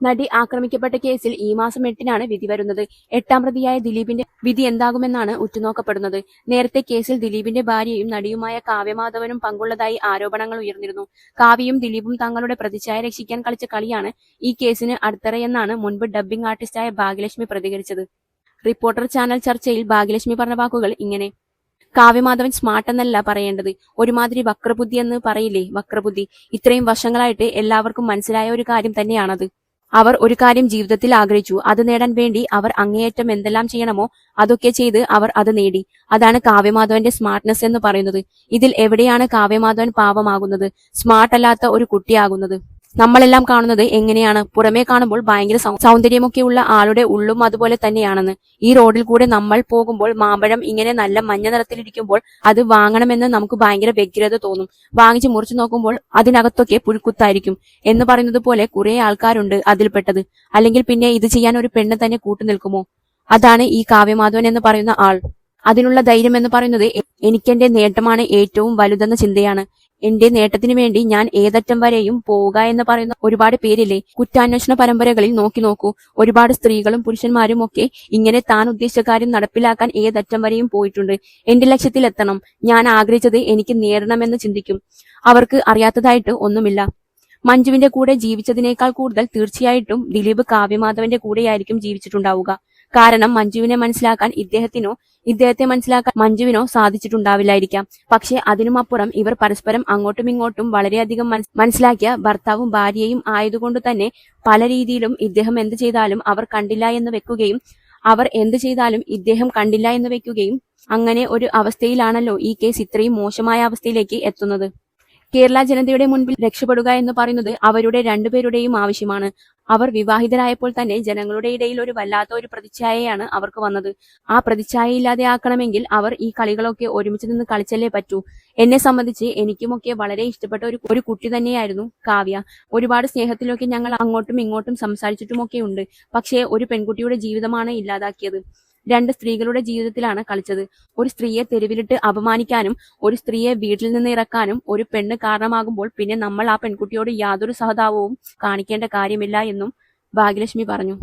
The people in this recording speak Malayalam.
നടി ആക്രമിക്കപ്പെട്ട കേസിൽ ഈ മാസം എട്ടിനാണ് വിധി വരുന്നത്. എട്ടാം പ്രതിയായ ദിലീപിന്റെ വിധി എന്താകുമെന്നാണ് ഉറ്റുനോക്കപ്പെടുന്നത്. നേരത്തെ കേസിൽ ദിലീപിന്റെ ഭാര്യയും നടിയുമായ കാവ്യമാധവനും പങ്കുള്ളതായി ആരോപണങ്ങൾ ഉയർന്നിരുന്നു. കാവ്യയും ദിലീപും തങ്ങളുടെ പ്രതിച്ഛായ രക്ഷിക്കാൻ കളിച്ച കളിയാണ് ഈ കേസിന് അടിത്തറയെന്നാണ് മുൻപ് ഡബ്ബിംഗ് ആർട്ടിസ്റ്റായ ഭാഗ്യലക്ഷ്മി പ്രതികരിച്ചത്. റിപ്പോർട്ടർ ചാനൽ ചർച്ചയിൽ ഭാഗ്യലക്ഷ്മി പറഞ്ഞ വാക്കുകൾ ഇങ്ങനെ. കാവ്യമാധവൻ സ്മാർട്ട് എന്നല്ല പറയേണ്ടത്. ഒരുമാതിരി വക്രബുദ്ധി എന്ന് പറയില്ലേ വക്രബുദ്ധി? ഇത്രയും വർഷങ്ങളായിട്ട് എല്ലാവർക്കും മനസ്സിലായ ഒരു കാര്യം തന്നെയാണത്. അവർ ഒരു കാര്യം ജീവിതത്തിൽ ആഗ്രഹിച്ചു. അത് നേടാൻ വേണ്ടി അവർ അങ്ങേയറ്റം എന്തെല്ലാം ചെയ്യണമോ അതൊക്കെ ചെയ്ത് അവർ അത് നേടി. അതാണ് കാവ്യമാധവന്റെ സ്മാർട്ട്നെസ് എന്ന് പറയുന്നത്. ഇതിൽ എവിടെയാണ് കാവ്യമാധവൻ പാവമാകുന്നത്? സ്മാർട്ട് അല്ലാത്ത ഒരു കുട്ടിയാകുന്നത്. നമ്മളെല്ലാം കാണുന്നത് എങ്ങനെയാണ്? പുറമേ കാണുമ്പോൾ ഭയങ്കര സൗന്ദര്യമൊക്കെയുള്ള ആളുടെ ഉള്ളും അതുപോലെ തന്നെയാണെന്ന്. ഈ റോഡിൽ കൂടെ നമ്മൾ പോകുമ്പോൾ മാമ്പഴം ഇങ്ങനെ നല്ല മഞ്ഞ നിറത്തിലിരിക്കുമ്പോൾ അത് വാങ്ങണമെന്ന് നമുക്ക് ഭയങ്കര വ്യഗ്രത തോന്നും. വാങ്ങിച്ച് മുറിച്ചു നോക്കുമ്പോൾ അതിനകത്തൊക്കെ പുഴുക്കുത്തായിരിക്കും എന്ന് പറയുന്നത് പോലെ കുറെ ആൾക്കാരുണ്ട് അതിൽപ്പെട്ടത്. അല്ലെങ്കിൽ പിന്നെ ഇത് ചെയ്യാൻ ഒരു പെണ്ണ് തന്നെ കൂട്ടു നിൽക്കുമോ? അതാണ് ഈ കാവ്യമാധവൻ എന്ന് പറയുന്ന ആൾ. അതിനുള്ള ധൈര്യം എന്ന് പറയുന്നത് എനിക്കെന്റെ നേട്ടമാണ് ഏറ്റവും വലുതെന്ന ചിന്തയാണ്. എന്റെ നേട്ടത്തിന് വേണ്ടി ഞാൻ ഏതറ്റം വരെയും പോവുക എന്ന് പറയുന്ന ഒരുപാട് പേരില്ലേ? കുറ്റാന്വേഷണ പരമ്പരകളിൽ നോക്കി നോക്കൂ. ഒരുപാട് സ്ത്രീകളും പുരുഷന്മാരും ഒക്കെ ഇങ്ങനെ താൻ ഉദ്ദേശിച്ച കാര്യം നടപ്പിലാക്കാൻ ഏതറ്റം വരെയും പോയിട്ടുണ്ട്. എന്റെ ലക്ഷ്യത്തിൽ എത്തണം ഞാൻ ആഗ്രഹിച്ചത് എനിക്ക് നേടണമെന്ന് ചിന്തിക്കും. അവർക്ക് അറിയാത്തതായിട്ട് ഒന്നുമില്ല. മഞ്ജുവിന്റെ കൂടെ ജീവിച്ചതിനേക്കാൾ കൂടുതൽ തീർച്ചയായിട്ടും ദിലീപ് കാവ്യമാധവന്റെ കൂടെയായിരിക്കും ജീവിച്ചിട്ടുണ്ടാവുക. കാരണം മഞ്ജുവിനെ മനസ്സിലാക്കാൻ ഇദ്ദേഹത്തിനോ ഇദ്ദേഹത്തെ മനസ്സിലാക്കാൻ മഞ്ജുവിനോ സാധിച്ചിട്ടുണ്ടാവില്ലായിരിക്കാം. പക്ഷെ അതിനുമപ്പുറം ഇവർ പരസ്പരം അങ്ങോട്ടും ഇങ്ങോട്ടും വളരെയധികം മനസ്- മനസ്സിലാക്കിയ ഭർത്താവും ഭാര്യയും ആയതുകൊണ്ട് തന്നെ പല രീതിയിലും ഇദ്ദേഹം എന്ത് ചെയ്താലും അവർ കണ്ടില്ല എന്ന് വെക്കുകയും അവർ എന്ത് ചെയ്താലും ഇദ്ദേഹം കണ്ടില്ല എന്ന് വെക്കുകയും അങ്ങനെ ഒരു അവസ്ഥയിലാണല്ലോ ഈ കേസ് ഇത്രയും മോശമായ അവസ്ഥയിലേക്ക് എത്തുന്നത്. കേരള ജനതയുടെ മുൻപിൽ രക്ഷപ്പെടുക എന്ന് പറയുന്നത് അവരുടെ രണ്ടുപേരുടെയും ആവശ്യമാണ്. അവർ വിവാഹിതരായപ്പോൾ തന്നെ ജനങ്ങളുടെ ഇടയിൽ ഒരു വല്ലാത്ത ഒരു പ്രതിച്ഛായയാണ് അവർക്ക് വന്നത്. ആ പ്രതിച്ഛായ ഇല്ലാതെ ആക്കണമെങ്കിൽ അവർ ഈ കളികളൊക്കെ ഒരുമിച്ച് നിന്ന് കളിച്ചല്ലേ പറ്റൂ. എന്നെ സംബന്ധിച്ച് എനിക്കുമൊക്കെ വളരെ ഇഷ്ടപ്പെട്ട ഒരു ഒരു കുട്ടി തന്നെയായിരുന്നു കാവ്യ. ഒരുപാട് സ്നേഹത്തിലൊക്കെ ഞങ്ങൾ അങ്ങോട്ടും ഇങ്ങോട്ടും സംസാരിച്ചിട്ടുമൊക്കെ ഉണ്ട്. പക്ഷേ ഒരു പെൺകുട്ടിയുടെ ജീവിതമാണ് ഇല്ലാതാക്കിയത്. രണ്ട് സ്ത്രീകളുടെ ജീവിതത്തിലാണ് കളിച്ചത്. ഒരു സ്ത്രീയെ തെരുവിലിട്ട് അപമാനിക്കാനും ഒരു സ്ത്രീയെ വീട്ടിൽ നിന്ന് ഇറക്കാനും ഒരു പെണ്ണ് കാരണമാകുമ്പോൾ പിന്നെ നമ്മൾ ആ പെൺകുട്ടിയോട് യാതൊരു സഹതാപവും കാണിക്കേണ്ട കാര്യമില്ല എന്നും ഭാഗ്യലക്ഷ്മി പറഞ്ഞു.